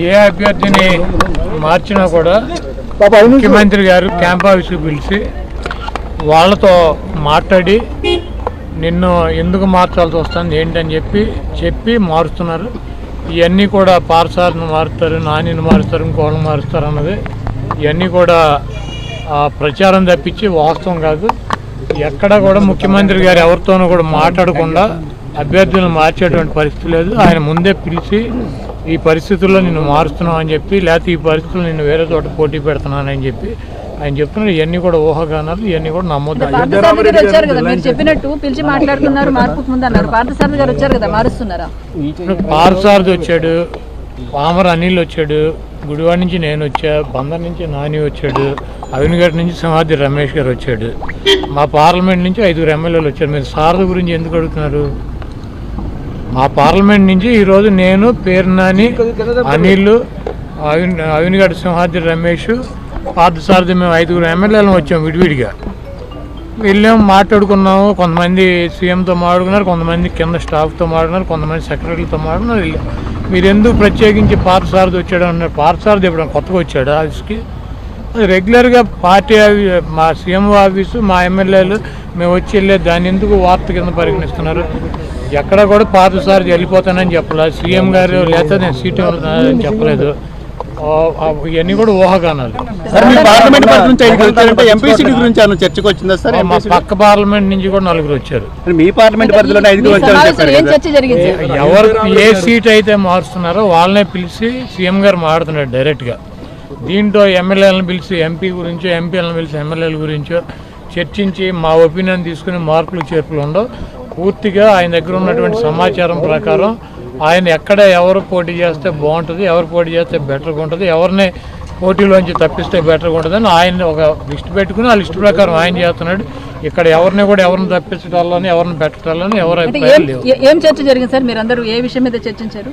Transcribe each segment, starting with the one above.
ఏ అభ్యర్థిని మార్చినా కూడా ముఖ్యమంత్రి గారు క్యాంప్ ఆఫీస్కి పిలిచి వాళ్ళతో మాట్లాడి నిన్ను ఎందుకు మార్చాల్సి వస్తుంది? ఏంటని చెప్పి చెప్పి మారుస్తున్నారు. ఇవన్నీ కూడా పార్సార్ని మారుస్తారు నానిని మారుస్తారు ఇంకోళ్ళని మారుస్తారు అన్నది. ఇవన్నీ కూడా ఆ, ప్రచారం తప్పించి వాస్తవం కాదు. ఎక్కడ కూడా ముఖ్యమంత్రి గారు ఎవరితోనూ కూడా మాట్లాడకుండా అభ్యర్థులను మార్చేటువంటి పరిస్థితి లేదు. ఆయన ముందే పిలిచి ఈ పరిస్థితుల్లో నిన్ను మారుస్తున్నావు అని చెప్పి లేకపోతే ఈ పరిస్థితుల్లో నిన్ను వేరే చోట పోటీ పెడుతున్నానని చెప్పి ఆయన చెప్తున్నారు. ఇవన్నీ కూడా ఊహాగానాలు ఇవన్నీ కూడా నమ్మొద్దు. వచ్చారు కదా మీరు చెప్పినట్టు పిలిచి మాట్లాడుతున్నారు మార్పుకు ముందు అన్నారు. పార్థసారథి గారు వచ్చారు కదా మారుస్తున్నారా? పార్సారథి వచ్చాడు పామర్ అనిల్ వచ్చాడు గుడివాడ నుంచి నేను వచ్చా బందర్ నుంచి నాని వచ్చాడు అవినిగడ్ నుంచి సింహాద్రి రమేష్ గారు వచ్చాడు. మా పార్లమెంట్ నుంచి ఐదుగురు ఎమ్మెల్యేలు వచ్చారు. మీరు సారథి గురించి ఎందుకు అడుగుతున్నారు? మా పార్లమెంట్ నుంచి ఈరోజు నేను పేర్నాని అనిల్ అవిన్ అవినిగడ్ సింహాద్రి రమేష్ పార్థసారథి మేము ఐదుగురు ఎమ్మెల్యేలను వచ్చాం విడివిడిగా. వెళ్ళాము మాట్లాడుకున్నాము. కొంతమంది సీఎంతో మాట్లాడుకున్నారు కొంతమంది కింద స్టాఫ్తో మాట్లాడుకున్నారు కొంతమంది సెక్రటరీలతో మాట్లాడుకున్నారు. వెళ్ళాం. మీరు ఎందుకు ప్రత్యేకించి పార్థసారథి వచ్చాడు అన్నారు పార్థసారథి ఎప్పుడు కొత్తగా వచ్చాడు? ఆఫీస్కి రెగ్యులర్గా పార్టీ ఆఫీ మా సీఎం ఆఫీసు మా ఎమ్మెల్యేలు మేము వచ్చి వెళ్ళే దాన్ని ఎందుకు వార్త కింద పరిగణిస్తున్నారు? ఎక్కడ కూడా పార్థసారథి వెళ్ళిపోతానని చెప్పలేదు సీఎం గారు లేకపోతే నేను సీటు చెప్పలేదు. ఇవన్నీ కూడా ఊహాగానాలు. సార్ మీ పార్లమెంట్ పరిధి నుంచి ఐదుగురు వచ్చారంటే ఎంపీ సీట్ గురించి ఏమైనా చర్చకు వచ్చిందా సార్? మా పక్క పార్లమెంట్ నుంచి కూడా నలుగురు వచ్చారు. మీ పార్లమెంట్ పరిధిలోనే ఈ ఐదుగురు వచ్చారని సమావేశంలో చెప్పారు ఏం కదా. చర్చ జరిగింది? సార్? ఎవరు ఏ సీట్ అయితే మారుస్తున్నారో వాళ్ళనే పిలిచి సీఎం గారు మాట్లాడుతున్నాడు డైరెక్ట్గా. దీంట్లో ఎమ్మెల్యేలను పిలిచి ఎంపీ గురించో ఎంపీలను పిలిచి ఎమ్మెల్యేల గురించో చర్చించి మా ఒపీనియన్ తీసుకుని మార్పులు చేర్పులు ఉండవు. పూర్తిగా ఆయన దగ్గర ఉన్నటువంటి సమాచారం ప్రకారం ఆయన ఎక్కడ ఎవరు పోటీ చేస్తే బాగుంటుంది ఎవరు పోటీ చేస్తే బెటర్గా ఉంటుంది ఎవరిని పోటీలోంచి తప్పిస్తే బెటర్గా ఉంటుందని ఆయన ఒక లిస్ట్ పెట్టుకుని ఆ లిస్ట్ ప్రకారం ఆయన చేస్తున్నాడు. ఇక్కడ ఎవరిని కూడా ఎవరిని తప్పించడాలని ఎవరిని పెట్టడాలని ఎవరు ఏం చర్చ జరిగింది సార్? మీరు అందరూ ఏ విషయం మీద చర్చించారు?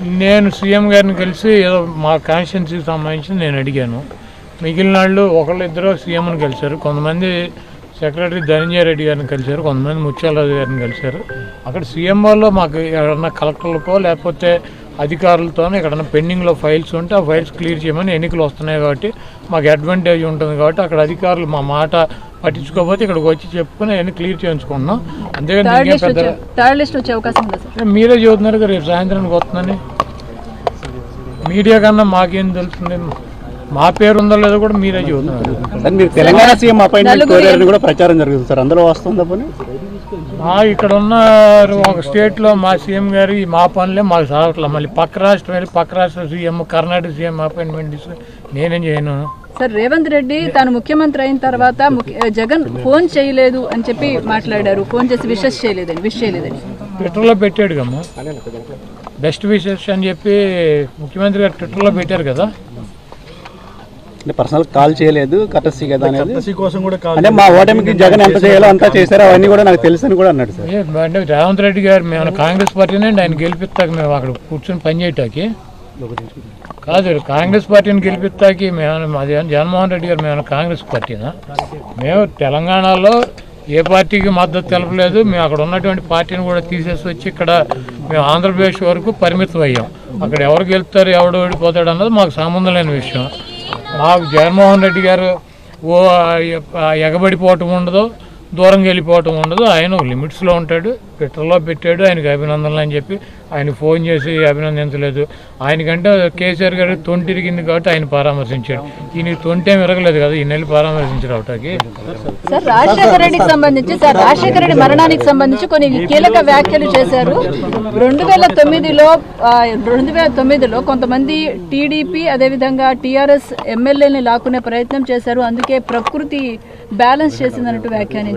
నేను సీఎం గారిని కలిసి ఏదో మా కాన్స్టిట్యున్సీకి సంబంధించి నేను అడిగాను. మిగిలిన వాళ్ళు ఒకళ్ళు సీఎంని కలిశారు. కొంతమంది సెక్రటరీ ధనంజయ రెడ్డి గారిని కలిశారు. కొంతమంది ముత్యాలరాజు గారిని కలిశారు. అక్కడ సీఎం వాళ్ళు మాకు ఎవరన్నా కలెక్టర్లకో లేకపోతే అధికారులతో ఎక్కడన్నా పెండింగ్లో ఫైల్స్ ఉంటే ఆ ఫైల్స్ క్లియర్ చేయమని ఎన్నికలు వస్తున్నాయి కాబట్టి మాకు అడ్వాంటేజ్ ఉంటుంది కాబట్టి అక్కడ అధికారులు మా మాట పట్టించుకోకపోతే ఇక్కడికి వచ్చి చెప్పుకుని అవన్నీ క్లియర్ చేయించుకున్నాం అంతేగాని థర్డ్ దీనికేం లిస్ట్ పెద్ద వచ్చే థర్డ్ లిస్ట్ వచ్చే అవకాశం ఉందా సార్ మీరే చూస్తున్నారు కదా రేపు సాయంత్రానికి వస్తుందని. మీడియా కన్నా మాకేం తెలుస్తుంది? మా పేరు ఉందో లేదో కూడా మీరే చూస్తున్నారు మీరు తెలంగాణ సీఎం అపాయింట్మెంట్ నలుగురు కోరారని కూడా ప్రచారం జరుగుతుంది సార్. అందులో వస్తుందా పోనీ? మా ఇక్కడ ఉన్న ఒక స్టేట్లో మా సీఎం గారు మా పనులే మాకు సాగట్లేదు మళ్ళీ పక్క రాష్ట్రం వెళ్ళి పక్క రాష్ట్ర సీఎం కర్ణాటక సీఎం అపాయింట్మెంట్ ఇస్తే నేనేం చేయను. సార్ రేవంత్ రెడ్డి తాను ముఖ్యమంత్రి అయిన తర్వాత జగన్ ఫోన్ చేయలేదు అని చెప్పి మాట్లాడారు. ఫోన్ చేసి విషెస్ చేయలేదని విష్ చేయలేదని. ట్విట్టర్లో పెట్టాడు కమ్మా బెస్ట్ విషెస్ అని చెప్పి ముఖ్యమంత్రి గారు ట్విట్టర్లో పెట్టారు కదా. అంటే పర్సనల్ కాల్ చేయలేదు కటస్సీ కదా అనేది. కోసం కూడా అంటే మా ఓటమికి జగన్ ఎంత చేయాలో అంతా చేశారో అవన్నీ కూడా నాకు తెలుసు అని కూడా అన్నాడు సార్. అంటే రేవంత్ రెడ్డి గారు మేము కాంగ్రెస్ పార్టీనే ఆయన గెలిపిస్తాక మేము అక్కడ కూర్చొని పని చేయటానికి. కాదు కాంగ్రెస్ పార్టీని గెలిపిస్తాకి మేము మాది జగన్మోహన్ రెడ్డి గారు మేము కాంగ్రెస్ పార్టీనా? మేము తెలంగాణలో ఏ పార్టీకి మద్దతు తెలపలేదు. మేము అక్కడ ఉన్నటువంటి పార్టీని కూడా తీసేసి వచ్చి ఇక్కడ మేము ఆంధ్రప్రదేశ్ వరకు పరిమితం అయ్యాం. అక్కడ ఎవరు గెలుస్తారు ఎవడు ఓడిపోతాడు అన్నది మాకు సంబంధం లేని విషయం. మాకు జగన్మోహన్ రెడ్డి గారు ఓ ఎగబడిపోవటం ఉండదు. దూరంగా వెళ్ళిపోవటం ఉండదు. ఆయన లిమిట్స్లో ఉంటాడు. ట్విట్టర్లో పెట్టాడు. ఆయనకి అభినందనలు అని చెప్పి ఆయన ఫోన్ చేసి అభినందించలేదు. ఆయనకంటే కేసీఆర్ గారు తొంటి కాబట్టి ఆయన పరామర్శించాడు. ఈయన తొంటే ఏమి ఇరగలేదు కదా. ఈయన నెల పరామర్శించారు అవటాకి సార్ రాజశేఖర రెడ్డికి సంబంధించి సార్ రాజశేఖర రెడ్డి మరణానికి సంబంధించి కొన్ని కీలక వ్యాఖ్యలు చేశారు. రెండు వేల తొమ్మిదిలో రెండు వేల తొమ్మిదిలో కొంతమంది టీడీపీ అదేవిధంగా టీఆర్ఎస్ ఎమ్మెల్యేని లాక్కునే ప్రయత్నం చేశారు. అందుకే ప్రకృతి బ్యాలెన్స్ చేసిందన్నట్టు వ్యాఖ్యానించారు.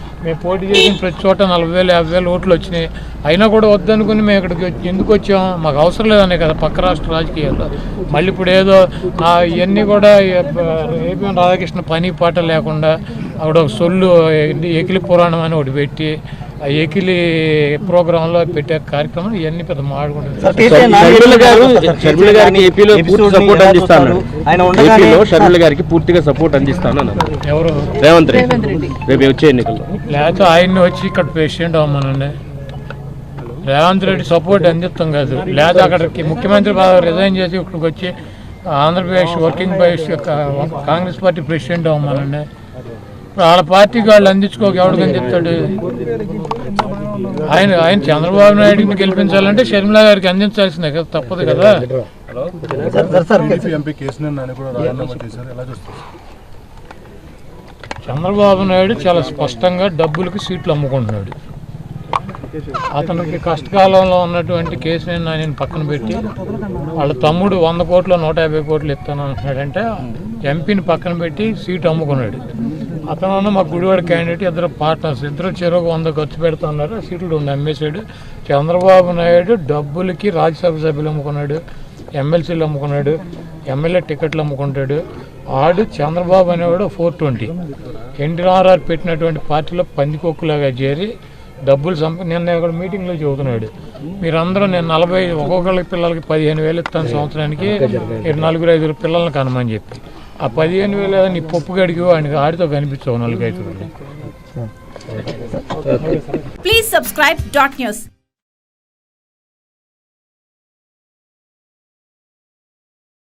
మేము పోటీ చేసిన ప్రతి చోట నలభై వేలు యాభై వేలు ఓట్లు వచ్చినాయి. అయినా కూడా వద్దనుకుని మేము ఇక్కడికి ఎందుకు వచ్చాం? మాకు అవసరం లేదనే కదా పక్క రాష్ట్ర రాజకీయాల్లో. మళ్ళీ ఇప్పుడు ఏదో ఇవన్నీ కూడా ఏపీఎం రాధాకృష్ణ పని పాట లేకుండా అక్కడ ఒక సొల్లు ఎకిలి పురాణం అని ఒకటి పెట్టి ఎకిలి ప్రోగ్రాంలో పెట్టే కార్యక్రమం ఇవన్నీ పెద్ద షర్మిల గారికి ఏపీలో పూర్తి సపోర్ట్ అందిస్తాను. ఆయన ఉండగానే ఏపీలో షర్మిల గారికి పూర్తిగా సపోర్ట్ అందిస్తాను ఎవరు? రేవంత్ రెడ్డి. రేవంత్ రెడ్డి. రేపు వచ్చే ఎన్నికల్లో. లేకపోతే ఆయన్ని వచ్చి ఇక్కడ ప్రెసిడెంట్ అవ్వమనండి. రేవంత్ రెడ్డి సపోర్ట్ అందిస్తాం కాదు. లేదా అక్కడికి ముఖ్యమంత్రి రిజైన్ చేసి ఇక్కడికి వచ్చి Andhra Pradesh working Congress party president అవ్వమనండి. వాళ్ళ పార్టీకి వాళ్ళు అందించుకోక ఎవరికని అందిస్తాడు ఆయన ఆయన చంద్రబాబు నాయుడిని గెలిపించాలంటే షర్మిల గారికి అందించాల్సిందే కదా తప్పదు కదా. చంద్రబాబు నాయుడు చాలా స్పష్టంగా డబ్బులకి సీట్లు అమ్ముకుంటున్నాడు. అతనికి కష్టకాలంలో ఉన్నటువంటి కేసీఆర్ నాయనని పక్కన పెట్టి వాళ్ళ తమ్ముడు వంద కోట్లు నూట యాభై కోట్లు ఇస్తాను అంటున్నాడంటే ఎంపీని పక్కన పెట్టి సీటు అమ్ముకున్నాడు. అతను ఉన్న మా గుడివాడ క్యాండిడేట్ ఇద్దరు పార్ట్నర్స్ ఇద్దరు చెరువు వంద ఖర్చు పెడుతున్నారు. సీట్లు రెండు అమ్మేశాడు చంద్రబాబు నాయుడు డబ్బులకి రాజ్యసభ సభ్యులు అమ్ముకున్నాడు ఎమ్మెల్సీలు అమ్ముకున్నాడు ఎమ్మెల్యే టికెట్లు అమ్ముకుంటాడు. ఆడు చంద్రబాబు అనేవాడు ఫోర్ ట్వంటీ. ఎన్టీ రామారావు పెట్టినటువంటి పార్టీలో పందికొక్కులాగా చేరి డబ్బులు సంప నిన్న ఇక్కడ మీటింగ్లో చెబుతున్నాడు. మీరందరూ నేను నలభై ఒక్కొక్కళ్ళకి పిల్లలకి పదిహేను వేలు ఇస్తాను సంవత్సరానికి. నలుగురు ఐదుగురు పిల్లల్ని కనమని చెప్పి. ఆ పదిహేను వేల నీ పప్పు కడిగి వాడికి ఆడితో కనిపించావు నలుగు అవుతుంది ప్లీజ్ సబ్స్క్రైబ్ డాట్ న్యూస్